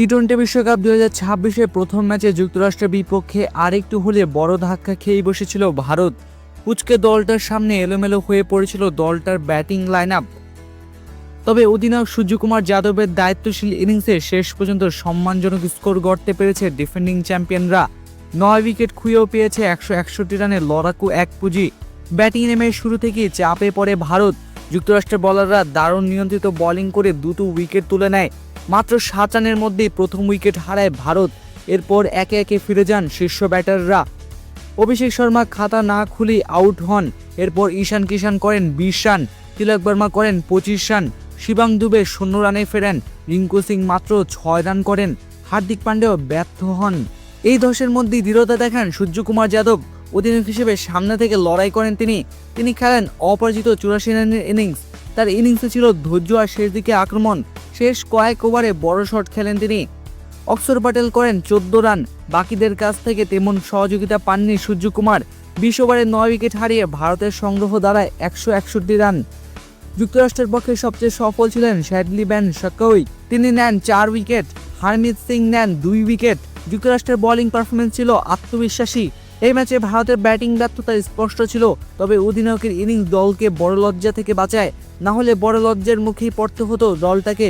T twenty বিশ্বকাপ দু হাজার ছাব্বিশে প্রথম ম্যাচে যুক্তরাষ্ট্রের বিপক্ষে আরেকটু হলে বড় ধাক্কা খেয়েই বসেছিল ভারত। কুচকে দলটার সামনে এলোমেলো হয়ে পড়েছিল দলটার ব্যাটিং লাইন আপ তবে অধিনায়ক সূর্যকুমার যাদবের দায়িত্বশীল ইনিংসে শেষ পর্যন্ত সম্মানজনক স্কোর গড়তে পেরেছে ডিফেন্ডিং চ্যাম্পিয়নরা। নয় উইকেট খুঁয়েও পেয়েছে একশো একষট্টি রানে লড়াকু এক পুঁজি। ব্যাটিং নেমে শুরু থেকেই চাপে পড়ে ভারত। যুক্তরাষ্ট্রের বলাররা দারুণ নিয়ন্ত্রিত বোলিং করে দুটো উইকেট তুলে নেয়। মাত্র সাত রানের মধ্যেই প্রথম উইকেট হারায় ভারত। এরপর একে একে ফিরে যান শীর্ষ ব্যাটাররা। অভিষেক শর্মা খাতা না খুলেই আউট হন। এরপর ঈশান কিষান করেন বিশ রান, তিলক বর্মা করেন পঁচিশ রান, শিবাং দুবে শূন্য রানে ফেরেন। রিঙ্কু সিং মাত্র ছয় রান করেন। হার্দিক পান্ডেও ব্যর্থ হন। এই দশের মধ্যেই দৃঢ়তা দেখান সূর্যকুমার যাদব। অধিনায়ক হিসেবে সামনে থেকে লড়াই করেন তিনি। তিনি খেলেন অপরাজিত চুরাশি রানের ইনিংস। তার ইনিংসে ছিল ধৈর্য আর শেষ দিকে আক্রমণ। শেষ কয়েক ওভারে বড় শট খেলেন তিনি। অক্ষর প্যাটেল করেন চোদ্দ রান। বাকিদের কাছ থেকে তেমন সহযোগিতা পাননি সূর্যকুমার বিশ ওভারে নয় উইকেট হারিয়ে ভারতের সংগ্রহ দাঁড়ায় একশো একষট্টি রান। যুক্তরাষ্ট্রের পক্ষে সবচেয়ে সফল ছিলেন শ্যাডলি ব্যান সাকাউই তিনি নেন চার উইকেট। হারমিত সিং নেন দুই উইকেট। যুক্তরাষ্ট্রের বোলিং পারফরমেন্স ছিল আত্মবিশ্বাসী। এই ম্যাচে ভারতের ব্যাটিং ব্যর্থতা স্পষ্ট ছিল, তবে অধিনায়কের ইনিংস দলকে বড় লজ্জা থেকে বাঁচায়। না হলে বড় লজ্জার মুখেই পড়তে হতো দলটাকে।